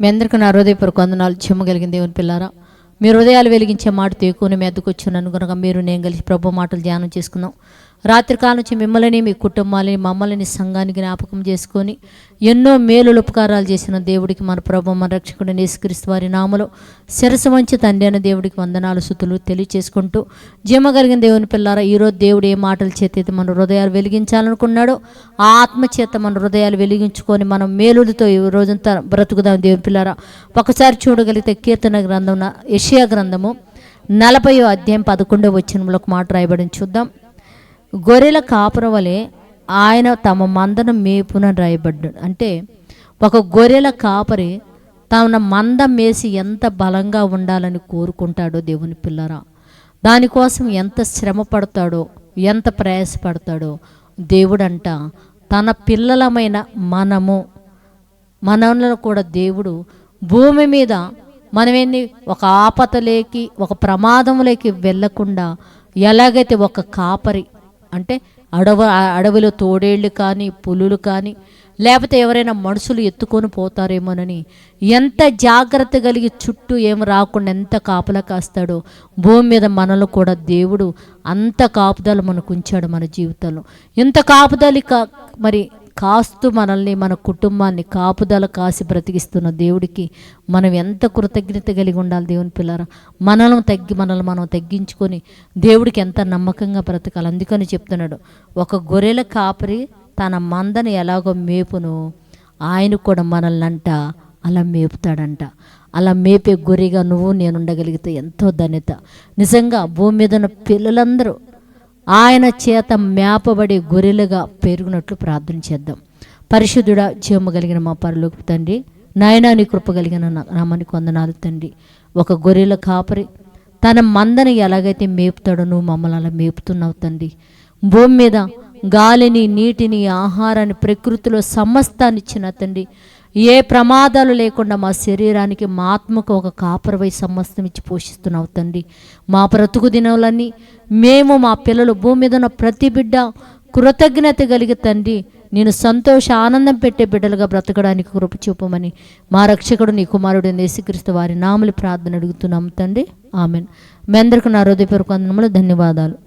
మీ అందరికీ నా హృదయపూర్వక వందనాలు. చెమ్మగలిగిన దేవుని పిల్లారా మీ హృదయాలు వెలిగించే మాట తీకుని మీ అద్దకు వచ్చున్నాను కనుక మీరు నేను కలిసి ప్రభు మాటలు ధ్యానం చేసుకుందాం. రాత్రి కాలం నుంచి మిమ్మల్ని మీ కుటుంబాలని మమ్మల్ని సంఘానికి జ్ఞాపకం చేసుకొని ఎన్నో మేలులు ఉపకారాలు చేసిన దేవుడికి మన ప్రభు మన రక్షకుడు నేసుక్రీస్తు వారి నామలో శిరస వంచి తండ్రి అయిన దేవుడికి వందనాలు సుతులు తెలియచేసుకుంటూ జీమ కలిగిన దేవుని పిల్లారా ఈరోజు దేవుడు ఏ మాటలు చేత మన హృదయాలు వెలిగించాలనుకున్నాడో ఆ ఆత్మ చేత మన హృదయాలు వెలిగించుకొని మనం మేలులతో ఈ రోజంతా బ్రతుకుదాం దేవుని పిల్లారా. ఒకసారి చూడగలిగితే కీర్తన గ్రంథం యషియా గ్రంథము నలభై అధ్యాయం పదకొండో వచ్చినంలో ఒక మాట రాయబడిన చూద్దాం. గొర్రెల కాపురవలే ఆయన తమ మందను మేపున రాయబడ్డాడు అంటే ఒక గొర్రెల కాపరి తన మంద మేసి ఎంత బలంగా ఉండాలని కోరుకుంటాడో దేవుని పిల్లరా? దానికోసం ఎంత శ్రమ పడతాడో ఎంత ప్రయాసపడతాడో దేవుడంట. తన పిల్లలమైన మనము మనలను కూడా దేవుడు భూమి మీద మనమేంది ఒక ఆపతలేకి ఒక ప్రమాదంలోకి వెళ్ళకుండా ఎలాగైతే ఒక కాపరి అంటే అడవ అడవిలో తోడేళ్ళు కానీ పులులు కానీ లేకపోతే ఎవరైనా మనుషులు ఎత్తుకొని పోతారేమోనని ఎంత జాగ్రత్త కలిగి చుట్టూ ఏం రాకుండా ఎంత కాపలా కాస్తాడో భూమి మీద మనలో కూడా దేవుడు అంత కాపుదల మనకు ఉంచాడు మన జీవితంలో. ఇంత కాపుదలి కా మరి కాస్తూ మనల్ని మన కుటుంబాన్ని కాపుదల కాసి బ్రతికిస్తున్న దేవుడికి మనం ఎంత కృతజ్ఞత కలిగి ఉండాలి దేవుని పిల్లరా? మనల్ని తగ్గి మనల్ని మనం తగ్గించుకొని దేవుడికి ఎంత నమ్మకంగా బ్రతకాలి? అందుకని చెప్తున్నాడు. ఒక గొర్రెల కాపరి తన మందని ఎలాగో మేపును ఆయన కూడా మనల్ని అంట అలా మేపుతాడంట. అలా మేపే గొర్రెగా నువ్వు నేను ఉండగలిగితే ఎంతో ధన్యత. నిజంగా భూమి మీద ఉన్న పిల్లలందరూ ఆయన చేత మేపబడి గొర్రెలుగా పెరుగునట్లు ప్రార్థన చేద్దాం. పరిశుద్ధుడా జీవము కలిగిన మా పరలోకి తండ్రి నాయనా నీ కృప కలిగిన నామని కొందనాలు తండ్రి. ఒక గొర్రెల కాపరి తన మందని ఎలాగైతే మేపుతాడో నువ్వు మమ్మల్ని అలా మేపుతున్నావు తండ్రి. భూమి మీద గాలిని నీటిని ఆహారాన్ని ప్రకృతిలో సమస్తాన్ని ఇచ్చిన తండ్రి. ఏ ప్రమాదాలు లేకుండా మా శరీరానికి మా ఆత్మకు ఒక కాపరవై సమస్తం ఇచ్చి పోషిస్తున్నావు తండ్రి. మా బ్రతుకు దినాలన్నీ మేము మా పిల్లలు భూమి మీద ఉన్న ప్రతి బిడ్డ కృతజ్ఞత కలిగి తండ్రి నేను సంతోష ఆనందం పెట్టే బిడ్డలుగా బ్రతకడానికి కృప చూపమని మా రక్షకుడు నీ కుమారుడు నేసుక్రీస్తు వారి నాములు ప్రార్థన అడుగుతున్నాం తండ్రి. ఆమెన్. మీ అందరికీ నా హృదయపూర్వక వందనములు ధన్యవాదాలు.